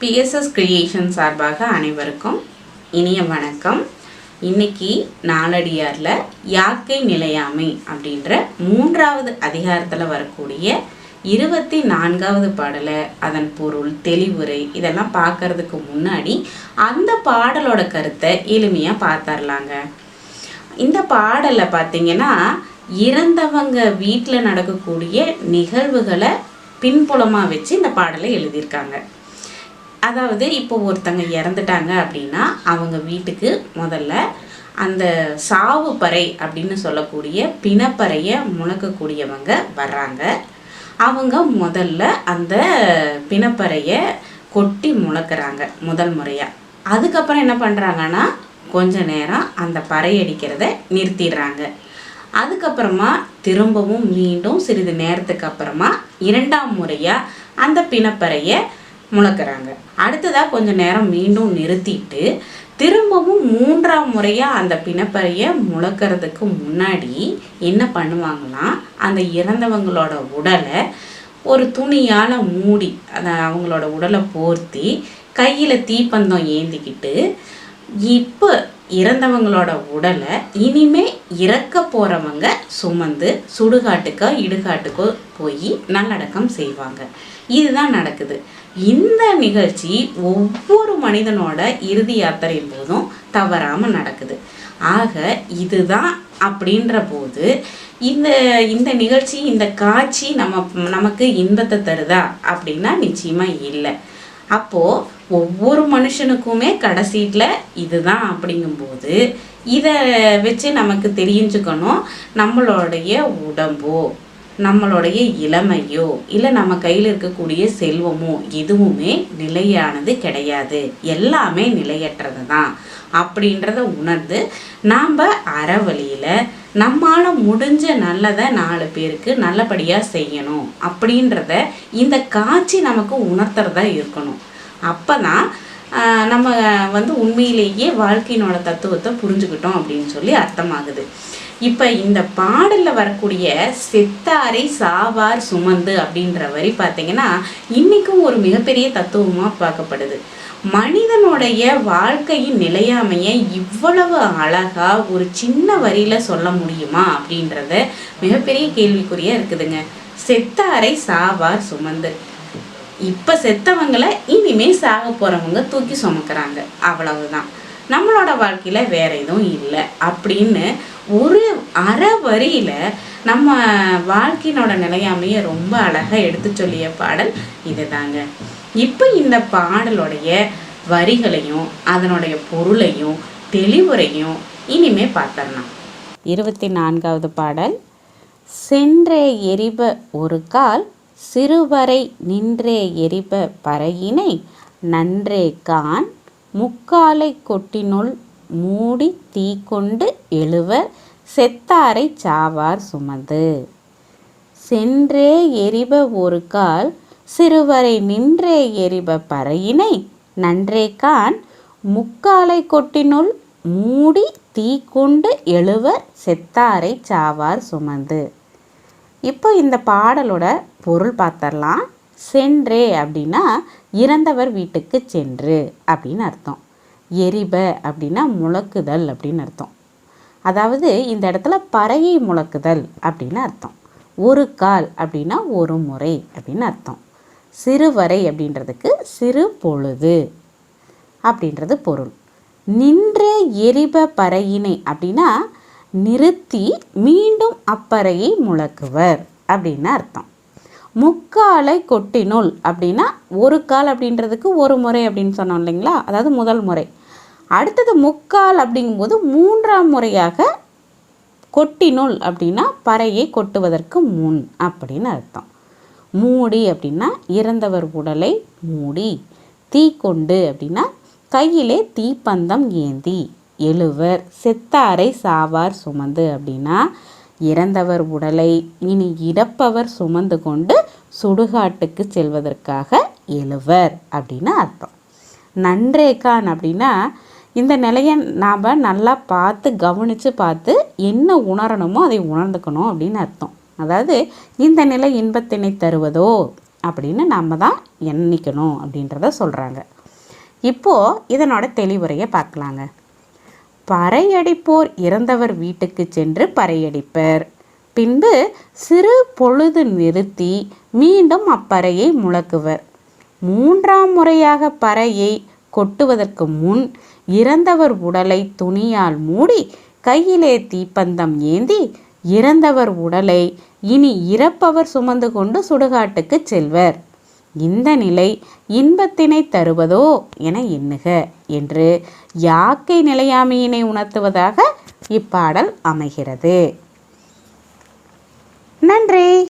BSS creation சார்பாக அனைவருக்கும் இனிய வணக்கம். இன்னைக்கு நாளடியாரில் யாக்கை நிலையாமை அப்படின்ற மூன்றாவது அதிகாரத்தில் வரக்கூடிய இருபத்தி நான்காவது பாடலை அதன் பொருள் தெளிவுரை இதெல்லாம் பார்க்கறதுக்கு முன்னாடி அந்த பாடலோட கருத்தை எளிமையாக பார்த்துர்லாங்க. இந்த பாடலை பார்த்தீங்கன்னா இறந்தவங்க வீட்டில் நடக்கக்கூடிய நிகழ்வுகளை பின்புலமாக வச்சு இந்த பாடலை எழுதியிருக்காங்க. அதாவது இப்போ ஒருத்தங்க இறந்துட்டாங்க அப்படின்னா அவங்க வீட்டுக்கு முதல்ல அந்த சாவு பறை அப்படின்னு சொல்லக்கூடிய பிணப்பறையை முழக்கக்கூடியவங்க வர்றாங்க. அவங்க முதல்ல அந்த பிணப்பறையை கொட்டி முழக்கிறாங்க முதல் முறையாக அதுக்கப்புறம் என்ன பண்ணுறாங்கன்னா கொஞ்ச நேரம் அந்த பறையடிக்கிறத நிறுத்திடுறாங்க. அதுக்கப்புறமா திரும்பவும் மீண்டும் சிறிது நேரத்துக்கு அப்புறமா இரண்டாம் முறையாக அந்த பிணப்பறையை முழக்கிறாங்க. அடுத்ததாக கொஞ்ச நேரம் மீண்டும் நிறுத்திட்டு திரும்பவும் மூன்றாம் முறையாக அந்த பிணப்பறையை முழக்கிறதுக்கு முன்னாடி என்ன பண்ணுவாங்கன்னா அந்த இறந்தவங்களோட உடலை ஒரு துணியால் மூடி அதை அவங்களோட உடலை போர்த்தி கையில் தீப்பந்தம் ஏந்திக்கிட்டு இப்போ இறந்தவங்களோட உடலை இனிமே இறக்க போகிறவங்க சுமந்து சுடுகாட்டுக்கோ இடுகாட்டுக்கோ போய் நல்லடக்கம் செய்வாங்க. இதுதான் நடக்குது. இந்த நிகழ்ச்சி ஒவ்வொரு மனிதனோட இறுதி யாத்திரையின் போதும் தவறாமல் நடக்குது. ஆக இதுதான் அப்படின்ற போது இந்த இந்த நிகழ்ச்சி இந்த காட்சி நம்ம நமக்கு இன்பத்தை தருதா அப்படின்னா நிச்சயமாக இல்லை. அப்போது ஒவ்வொரு மனுஷனுக்குமே கடைசீட்டில் இதுதான் அப்படிங்கும்போது இதை வச்சு நமக்கு தெரிஞ்சுக்கணும் நம்மளுடைய உடம்போ நம்மளுடைய இளமையோ இல்லை நம்ம கையில் இருக்கக்கூடிய செல்வமோ எதுவுமே நிலையானது கிடையாது. எல்லாமே நிலையற்றது தான் அப்படின்றத உணர்ந்து நாம் அறவழியில் நம்மால் முடிஞ்ச நல்லதை நாலு பேருக்கு நல்லபடியாக செய்யணும் அப்படின்றத இந்த காட்சி நமக்கு உணர்த்துறதா இருக்கணும். அப்போ தான் நம்ம வந்து உண்மையிலேயே வாழ்க்கையினோட தத்துவத்தை புரிஞ்சுக்கிட்டோம் அப்படின்னு சொல்லி அர்த்தமாகுது. இப்போ இந்த பாடலில் வரக்கூடிய செத்தாரை சாவார் சுமந்து அப்படின்ற வரி பார்த்தீங்கன்னா இன்றைக்கும் ஒரு மிகப்பெரிய தத்துவமாக பார்க்கப்படுது. மனிதனுடைய வாழ்க்கையின் நிலையாமையை இவ்வளவு அழகாக ஒரு சின்ன வரியில சொல்ல முடியுமா அப்படின்றத மிகப்பெரிய கேள்விக்குறியாக இருக்குதுங்க. செத்தாரை சாவார் சுமந்து. இப்போ செத்தவங்களை இனிமே சாக போகிறவங்க தூக்கி சுமக்கிறாங்க. அவ்வளவுதான். நம்மளோட வாழ்க்கையில் வேற எதுவும் இல்லை. அப்படின்னு ஒரு அரை வரியில் நம்ம வாழ்க்கையினோட நிலையாமையை ரொம்ப அழகாக எடுத்து சொல்லிய பாடல் இதுதாங்க. இப்போ இந்த பாடலுடைய வரிகளையும் அதனுடைய பொருளையும் தெளிவுரையும் இனிமே பார்த்தரலாம் இருபத்தி நான்காவது பாடல் சென்ற எரிப ஒரு கால் சிறுவரை நின்றே எரிப பறையினை நன்றே கான் முக்காலை கொட்டினுள் மூடி தீ கொண்டு எழுவர் செத்தாரை சாவார் சுமது சென்றே எரிப ஒரு கால் சிறுவரை நின்றே எரிப பறையினை நன்றே கான் முக்காலை கொட்டினுள் மூடி தீ கொண்டு எழுவர் செத்தாரை சாவார் சுமந்து. இப்போ இந்த பாடலோட பொருள் பார்த்தரலாம் சென்றே அப்படின்னா இறந்தவர் வீட்டுக்கு சென்று அப்படின்னு அர்த்தம். எரிப அப்படின்னா முழக்குதல் அப்படின்னு அர்த்தம். அதாவது இந்த இடத்துல பறையை முழக்குதல் அப்படின்னு அர்த்தம். ஒரு கால் அப்படின்னா ஒரு முறை அப்படின்னு அர்த்தம். சிறுவரை அப்படின்றதுக்கு சிறு பொழுது அப்படின்றது பொருள். நின்றே எரிப பறையினை அப்படின்னா நிறுத்தி மீண்டும் அப்பறையை முழக்குவர் அப்படின்னு அர்த்தம். முக்காலை கொட்டினுள் அப்படின்னா ஒரு கால் அப்படின்றதுக்கு ஒரு முறை அப்படின்னு சொன்னோம் இல்லைங்களா? அதாவது முதல் முறை. அடுத்தது முக்கால் அப்படிங்கும்போது மூன்றாம் முறையாக கொட்டினுள் அப்படின்னா பறையை கொட்டுவதற்கு முன் அப்படின்னு அர்த்தம். மூடி அப்படின்னா இறந்தவர் உடலை மூடி. தீ கொண்டு அப்படின்னா கையிலே தீப்பந்தம் ஏந்தி. எழுவர் செத்தாரை சாவார் சுமந்து அப்படின்னா இறந்தவர் உடலை இனி இறப்பவர் சுமந்து கொண்டு சுடுகாட்டுக்கு செல்வதற்காக எழுவர் அப்படின்னு அர்த்தம். நன்றேக்கான் அப்படின்னா இந்த நிலையை நாம் நல்லா பார்த்து கவனித்து பார்த்து என்ன உணரணுமோ அதை உணர்ந்துக்கணும் அப்படின்னு அர்த்தம். அதாவது இந்த நிலை இன்பத்தினை தருவதோ அப்படின்னு நம்ம தான் எண்ணிக்கணும் அப்படின்றத சொல்கிறாங்க இப்போது இதனோட தெளிவுரையை பார்க்கலாங்க. பறையடிப்போர் இறந்தவர் வீட்டுக்கு சென்று பறையடிப்பர். பின்பு சிறு பொழுது நிறுத்தி மீண்டும் அப்பறையை முழக்குவர். மூன்றாம் முறையாக பறையை கொட்டுவதற்கு முன் இறந்தவர் உடலை துணியால் மூடி கையிலே தீப்பந்தம் ஏந்தி இறந்தவர் உடலை இனி இறப்பவர் சுமந்து கொண்டு சுடுகாட்டுக்கு செல்வர். இந்த நிலை இன்பத்தினை தருவதோ என எண்ணுக என்று யாக்கை நிலையாமையினை உணர்த்துவதாக இப்பாடல் அமைகிறது. நன்றி.